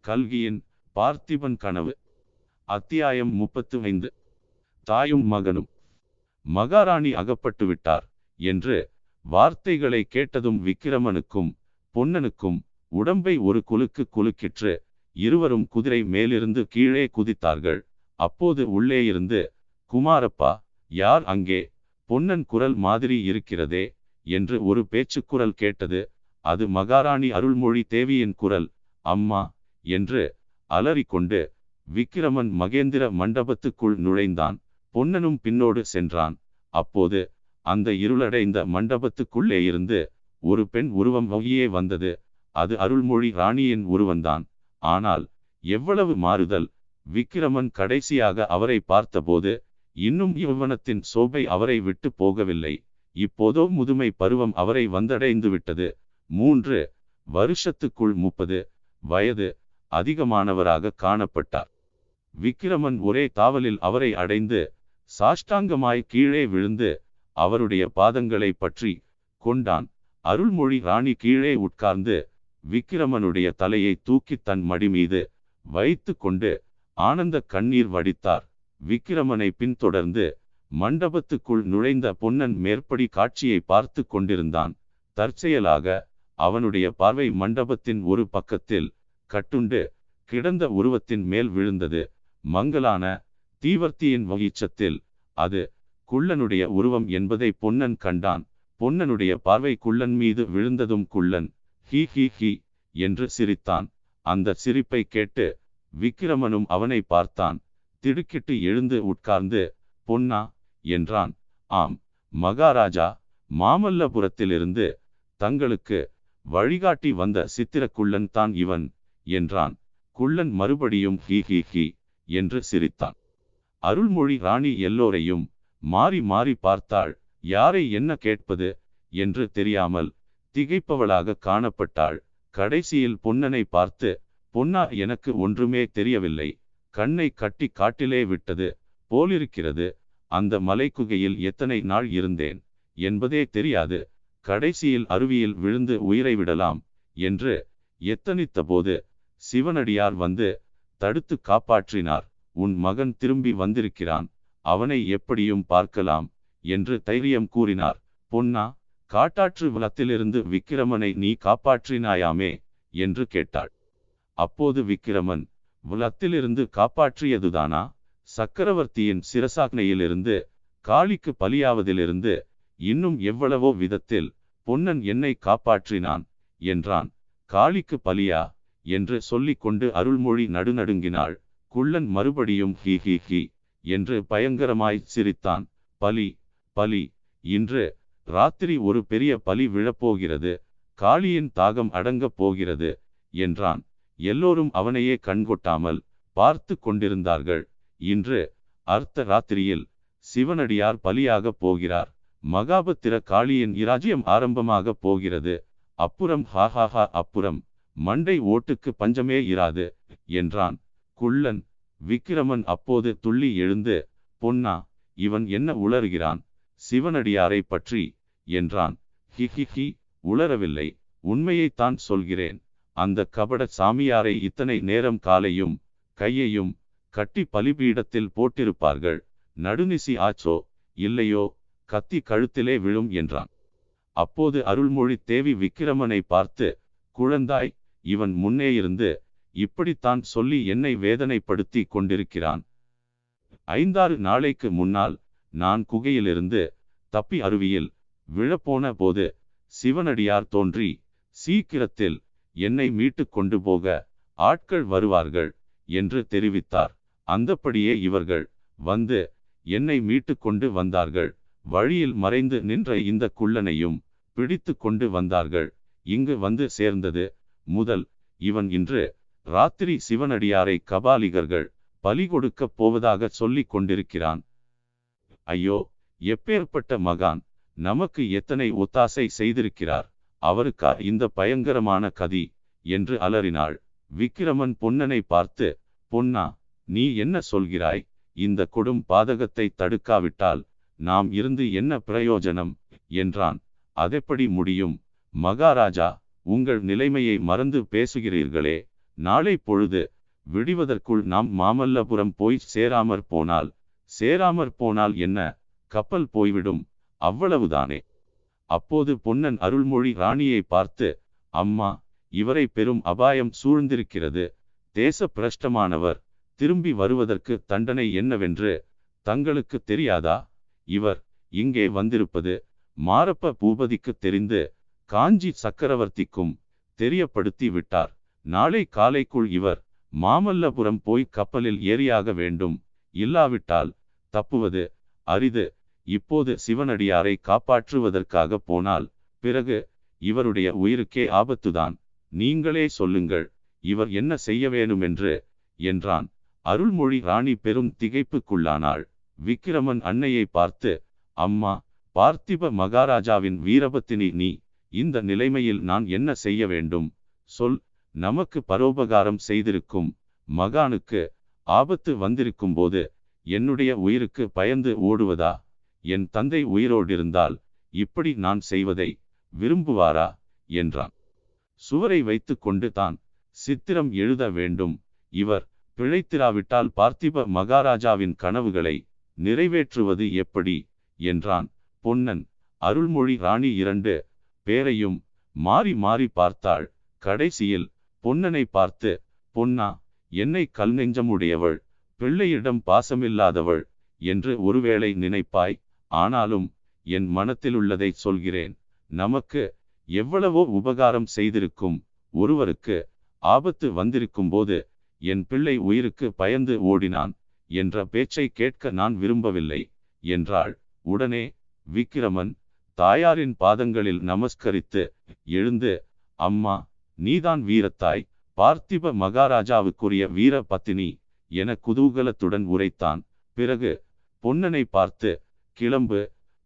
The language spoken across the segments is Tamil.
கல்கியின் பார்த்திபன் கனவு அத்தியாயம் முப்பத்து ஐந்து தாயும் மகனும் மகாராணி அகப்பட்டு விட்டார் என்று வார்த்தைகளை கேட்டதும் விக்கிரமனுக்கும் பொன்னனுக்கும் உடம்பை ஒரு குலுக்கு குலுக்கிற்று இருவரும் குதிரை மேலிருந்து கீழே குதித்தார்கள். அப்போது உள்ளே இருந்து குமாரப்பா யார் அங்கே பொன்னன் குரல் மாதிரி இருக்கிறதே என்று ஒரு பேச்சுக்குரல் கேட்டது. அது மகாராணி அருள்மொழி தேவியின் குரல். அம்மா என்று அலறிக்கொண்டு விக்கிரமன் மகேந்திர மண்டபத்துக்குள் நுழைந்தான். பொன்னனும் பின்னோடு சென்றான். அப்போது அந்த இருளடைந்த மண்டபத்துக்குள்ளே இருந்து ஒரு பெண் உருவம் வகையே வந்தது. அது அருள்மொழி ராணியின் உருவந்தான் ஆனால் எவ்வளவு மாறுதல்! விக்கிரமன் கடைசியாக அவரை பார்த்தபோது இன்னும் யௌவனத்தின் சோபை அவரை விட்டு போகவில்லை. இப்போதோ முதுமை பருவம் அவரை வந்தடைந்து விட்டது. மூன்று வருஷத்துக்குள் முப்பது வயது அதிகமானவராக காணப்பட்டார். விக்கிரமன் ஒரே தாவலில் அவரை அடைந்து சாஷ்டாங்கமாய் கீழே விழுந்து அவருடைய பாதங்களை பற்றி கொண்டான். அருள்மொழி ராணி கீழே உட்கார்ந்து விக்கிரமனுடைய தலையை தூக்கி தன் மடி மீது வைத்து கொண்டு ஆனந்த கண்ணீர் வடித்தார். விக்கிரமனை பின்தொடர்ந்து மண்டபத்துக்குள் நுழைந்த பொன்னன் மேற்படி காட்சியை பார்த்து கொண்டிருந்தான். தற்செயலாக அவனுடைய பார்வை மண்டபத்தின் ஒரு பக்கத்தில் கட்டுண்டு கிடந்த உருவத்தின் மேல் விழுந்தது. மங்கலான தீவர்த்தியின் வகிச்சத்தில் அது குள்ளனுடைய உருவம் என்பதை பொன்னன் கண்டான். பொன்னனுடைய பார்வை குள்ளன் மீது விழுந்ததும் குள்ளன் ஹி ஹி ஹி என்று சிரித்தான். அந்த சிரிப்பை கேட்டு விக்கிரமனும் அவனை பார்த்தான். திடுக்கிட்டு எழுந்து உட்கார்ந்து பொன்னா என்றான். ஆம் மகாராஜா மாமல்லபுரத்திலிருந்து தங்களுக்கு வழிகாட்டி வந்த சித்திரக்குள்ளன் தான் இவன் என்றான். குள்ளன் மறுபடியும் ஹி ஹி ஹி என்று சிரித்தான். அருள்மொழி ராணி எல்லோரையும் மாறி மாறி பார்த்தாள் யாரை என்ன கேட்பது? என்று தெரியாமல் திகைப்பவளாக காணப்பட்டாள். கடைசியில் பொன்னனை பார்த்து பொன்னா எனக்கு ஒன்றுமே தெரியவில்லை. கண்ணை கட்டி காட்டிலே விட்டது. போலிருக்கிறது அந்த மலைக்குகையில் எத்தனை நாள் இருந்தேன் என்பதே தெரியாது. கடைசியில் அருவியில் விழுந்து உயிரை விடலாம் என்று எத்தனித்தபோது சிவனடியார் வந்து தடுத்து காப்பாற்றினார். உன் மகன் திரும்பி வந்திருக்கிறான் அவனை எப்படியும் பார்க்கலாம் என்று தைரியம் கூறினார். பொன்னா காட்டாற்று வளத்திலிருந்து விக்கிரமனை நீ காப்பாற்றினாயாமே என்று கேட்டாள். அப்போது விக்கிரமன் முலத்திலிருந்து காப்பாற்றியதுதானா? சக்கரவர்த்தியின் சிரசாக்னையிலிருந்து காளிக்கு பலியாவதிலிருந்து இன்னும் எவ்வளவோ விதத்தில் பொன்னன் என்னை காப்பாற்றினான் என்றான். காளிக்கு பலியா? என்று சொல்லிக்கொண்டு அருள்மொழி நடுநடுங்கினாள். குள்ளன் மறுபடியும் ஹி ஹி ஹி என்று பயங்கரமாய் சிரித்தான். பலி பலி இன்று ராத்திரி ஒரு பெரிய பலி விழப்போகிறது. காளியின் தாகம் அடங்கப் போகிறது என்றான். எல்லோரும் அவனையே கண்கொட்டாமல் பார்த்து கொண்டிருந்தார்கள். இன்று அர்த்த ராத்திரியில் சிவனடியார் பலியாகப் போகிறார். மகாபத்திர காளியின் இராஜ்யம் ஆரம்பமாக போகிறது. அப்புறம் ஹாஹாஹா அப்புறம் மண்டை ஓட்டுக்கு பஞ்சமே இராது என்றான். குள்ளன் விக்கிரமன் அப்போது துள்ளி எழுந்து பொன்னா இவன் என்ன உளறுகிறான்? சிவனடியாரை பற்றி என்றான். ஹி ஹி ஹி உளரவில்லை. உண்மையைத்தான் சொல்கிறேன். அந்த கபட சாமியாரை இத்தனை நேரம் காலையும் கையையும் கட்டி பலிபீடத்தில் போட்டிருப்பார்கள். நடுநிசி ஆச்சோ இல்லையோ கத்தி கழுத்திலே விழும் என்றான். அப்போது அருள்மொழி தேவி விக்கிரமனை பார்த்து குழந்தாய் இவன் முன்னே இருந்து இப்படித்தான் சொல்லி என்னை வேதனைப்படுத்தி கொண்டிருக்கிறான். ஐந்தாறு நாளைக்கு முன்னால் நான் குகையிலிருந்து தப்பி அருவியில் விழப்போன போது சிவனடியார் தோன்றி சீக்கிரத்தில் என்னை மீட்டு கொண்டு போக ஆட்கள் வருவார்கள் என்று தெரிவித்தார். அந்தப்படியே இவர்கள் வந்து என்னை மீட்டு கொண்டு வந்தார்கள். வழியில் மறைந்து நின்ற இந்த குள்ளனையும் பிடித்து கொண்டு வந்தார்கள். இங்கு வந்து சேர்ந்தது முதல் இவன் இன்று ராத்திரி சிவனடியாரை கபாலிகர்கள் பலி கொடுக்கப் போவதாக சொல்லிக் கொண்டிருக்கிறான். ஐயோ எப்பேற்பட்ட மகான் நமக்கு எத்தனை ஒத்தாசை செய்திருக்கிறார். அவருக்கா இந்த பயங்கரமான கதி? என்று அலறினாள். விக்கிரமன் பொன்னனை பார்த்து பொன்னா நீ என்ன சொல்கிறாய்? இந்த கொடும் பாதகத்தை தடுக்காவிட்டால் நாம் இருந்து என்ன பிரயோஜனம்? என்றான். அதெப்படி முடியும்? மகாராஜா உங்கள் நிலைமையை மறந்து பேசுகிறீர்களே. நாளை பொழுது விடிவதற்குள் நாம் மாமல்லபுரம் போய் சேராமற் போனால் சேராமற் போனால் என்ன? கப்பல் போய்விடும். அவ்வளவுதானே? அப்போது பொன்னன் அருள்மொழி ராணியை பார்த்து அம்மா இவரை பெரும் அபாயம் சூழ்ந்திருக்கிறது. தேச பிரஷ்டமானவர் திரும்பி வருவதற்கு தண்டனை என்னவென்று தங்களுக்கு தெரியாதா? இவர் இங்கே வந்திருப்பது மாரப்ப பூபதிக்கு தெரிந்து காஞ்சி சக்கரவர்த்திக்கும் தெரியப்படுத்தி விட்டார். நாளை காலைக்குள் இவர் மாமல்லபுரம் போய் கப்பலில் ஏறியாக வேண்டும். இல்லாவிட்டால் தப்புவது அரிது. இப்போது சிவனடியாரை காப்பாற்றுவதற்காக போனால் பிறகு இவருடைய உயிருக்கே ஆபத்துதான். நீங்களே சொல்லுங்கள் இவர் என்ன செய்ய வேணுமென்று என்றான். அருள்மொழி ராணி பெரும் திகைப்புக்குள்ளானாள். விக்கிரமன் அன்னையை பார்த்து அம்மா பார்த்திப மகாராஜாவின் வீரபத்தினி நீ இந்த நிலைமையில் நான் என்ன செய்ய வேண்டும்? சொல் நமக்கு பரோபகாரம் செய்திருக்கும் மகானுக்கு ஆபத்து வந்திருக்கும் போது என்னுடைய உயிருக்கு பயந்து ஓடுவதா? என் தந்தை உயிரோடிருந்தால் இப்படி நான் செய்வதை விரும்புவாரா? என்றான். சுவரை வைத்து கொண்டு தான் சித்திரம் எழுத வேண்டும். இவர் பிழைத்திராவிட்டால் பார்த்திப மகாராஜாவின் கனவுகளை நிறைவேற்றுவது எப்படி? என்றான். பொன்னன் அருள்மொழி ராணி இரண்டு பேரையும் மாறி மாறி பார்த்தாள். கடைசியில் பொன்னனை பார்த்து பொன்னா என்னை கல் நெஞ்சமுடையவள் பிள்ளையிடம் பாசமில்லாதவள் என்று ஒருவேளை நினைப்பாய்? ஆனாலும் என் மனத்திலுள்ளதை சொல்கிறேன். நமக்கு எவ்வளவோ உபகாரம் செய்திருக்கும் ஒருவருக்கு ஆபத்து வந்திருக்கும் போது என் பிள்ளை உயிருக்கு பயந்து ஓடினான் என்ற பேச்சை கேட்க நான் விரும்பவில்லை என்றாள். உடனே விக்கிரமன் தாயாரின் பாதங்களில் நமஸ்கரித்து எழுந்து அம்மா நீதான் வீரத்தாய். பார்த்திப மகாராஜாவுக்குரிய வீர பத்தினி என குதூகலத்துடன் உரைத்தான். பிறகு பொன்னனை பார்த்து கிளம்பு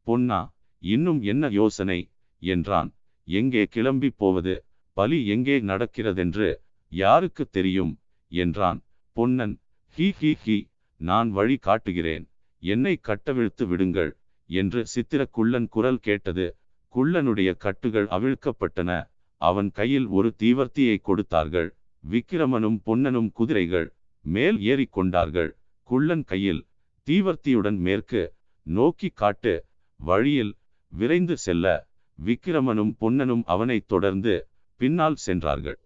பொன்னா இன்னும் என்ன யோசனை? என்றான். எங்கே கிளம்பி போவது? பலி எங்கே நடக்கிறதென்று யாருக்கு தெரியும்? என்றான். பொன்னன் ஹி ஹி ஹி நான் வழி காட்டுகிறேன். என்னை கட்டவிழ்த்து விடுங்கள் என்று சித்திர குள்ளன் குரல் கேட்டது. குள்ளனுடைய கட்டுகள் அவிழ்க்கப்பட்டன. அவன் கையில் ஒரு தீவர்த்தியை கொடுத்தார்கள். விக்கிரமனும் பொன்னனும் குதிரைகள் மேல் ஏறிக்கொண்டார்கள் குள்ளன் கையில் தீவர்த்தியுடன் மேற்கு நோக்கி காட்டு வழியில் விரைந்து செல்ல விக்கிரமனும் பொன்னனும் அவனைத் தொடர்ந்து பின்னால் சென்றார்கள்.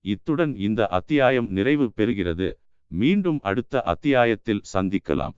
இத்துடன் இந்த அத்தியாயம் நிறைவு பெறுகிறது. மீண்டும் அடுத்த அத்தியாயத்தில் சந்திக்கலாம்.